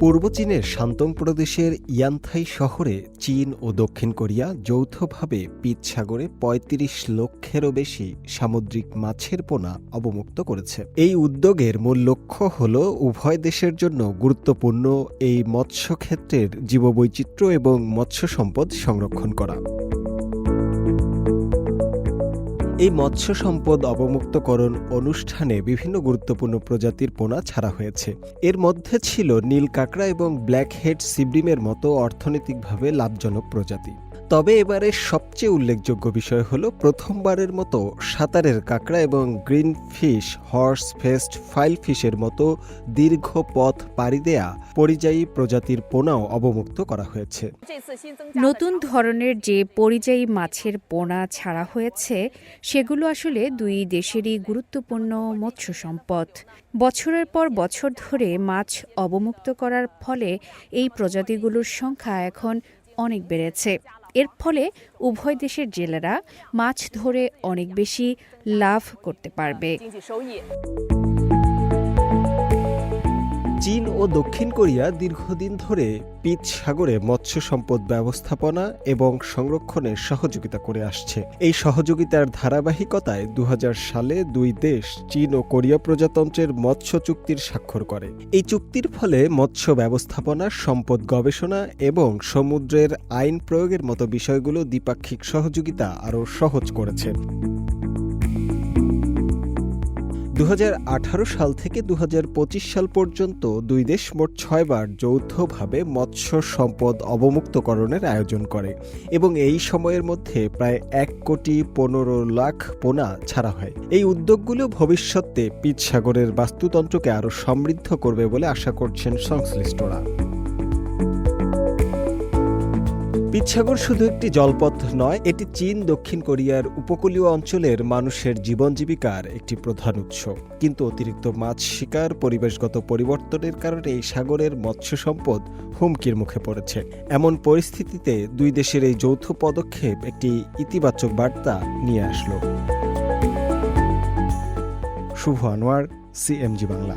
পূর্ব চীনের শান্তং প্রদেশের ইয়ানথাই শহরে চীন ও দক্ষিণ কোরিয়া যৌথভাবে পিচ সাগরে ৩৫ লক্ষেরও বেশি সামুদ্রিক মাছের পোনা অবমুক্ত করেছে। এই উদ্যোগের মূল লক্ষ্য হল উভয় দেশের জন্য গুরুত্বপূর্ণ এই মৎস্যক্ষেত্রের জীববৈচিত্র্য এবং মৎস্য সম্পদ সংরক্ষণ করা। এই মৎস্য সম্পদ অবমুক্তকরণ অনুষ্ঠানে বিভিন্ন গুরুত্বপূর্ণ প্রজাতির পোনা ছাড়া হয়েছে। এর মধ্যে ছিল নীল কাঁকড়া এবং ব্ল্যাক হেড সিব্রিমের মতো অর্থনৈতিকভাবে লাভজনক প্রজাতি। তবে এবারে সবচেয়ে উল্লেখযোগ্য বিষয় হল, প্রথমবারের মতো সাঁতারের কাঁকড়া এবং গ্রিন ফিশ, হর্স ফেস্ট, ফাইল ফিশের মতো দীর্ঘ পথ পাড়ি দেয়া পরিযায়ী প্রজাতির পোনাও অবমুক্ত করা হয়েছে। নতুন ধরনের যে পরিযায়ী মাছের পোনা ছাড়া হয়েছে সেগুলো আসলে দুই দেশেরই গুরুত্বপূর্ণ মৎস্য সম্পদ। বছরের পর বছর ধরে মাছ অবমুক্ত করার ফলে এই প্রজাতিগুলোর সংখ্যা এখন অনেক বেড়েছে। এর ফলে উভয় দেশের জেলেরা মাছ ধরে অনেক বেশি লাভ করতে পারবে। ও দক্ষিণ কোরিয়া দীর্ঘদিন ধরে পিচ সাগরে মৎস্য সম্পদ ব্যবস্থাপনা এবং সংরক্ষণে সহযোগিতা করে আসছে। এই সহযোগিতার ধারাবাহিকতায় দু হাজার সালে দুই দেশ, চীন ও কোরিয়া প্রজাতন্ত্রের মৎস্য চুক্তির স্বাক্ষর করে। এই চুক্তির ফলে মৎস্য ব্যবস্থাপনা, সম্পদ গবেষণা এবং সমুদ্রের আইন প্রয়োগের মতো বিষয়গুলো দ্বিপাক্ষিক সহযোগিতা আরও সহজ করেছে। দু হাজার আঠারো সাল থেকে দু হাজার পঁচিশ সাল পর্যন্ত দুই দেশ মোট ছয়বার যৌথভাবে মৎস্য সম্পদ অবমুক্তকরণের আয়োজন করে এবং এই সময়ের মধ্যে প্রায় এক কোটি পনেরো লাখ পোনা ছাড়া হয়। এই উদ্যোগগুলো ভবিষ্যতে পিৎসাগরের বাস্তুতন্ত্রকে আরও সমৃদ্ধ করবে বলে আশা করছেন সংশ্লিষ্টরা। পিচ্ছাগর শুধু একটি জলপথ নয়, এটি চীন, দক্ষিণ কোরিয়ার উপকূলীয় অঞ্চলের মানুষের জীবন জীবিকার একটি প্রধান উৎস। কিন্তু অতিরিক্ত মাছ শিকার, পরিবেশগত পরিবর্তনের কারণে এই সাগরের মৎস্য সম্পদ হুমকির মুখে পড়েছে। এমন পরিস্থিতিতে দুই দেশের এই যৌথ পদক্ষেপ একটি ইতিবাচক বার্তা নিয়ে আসলো। শুভ আনোয়ার, সিএমজি বাংলা।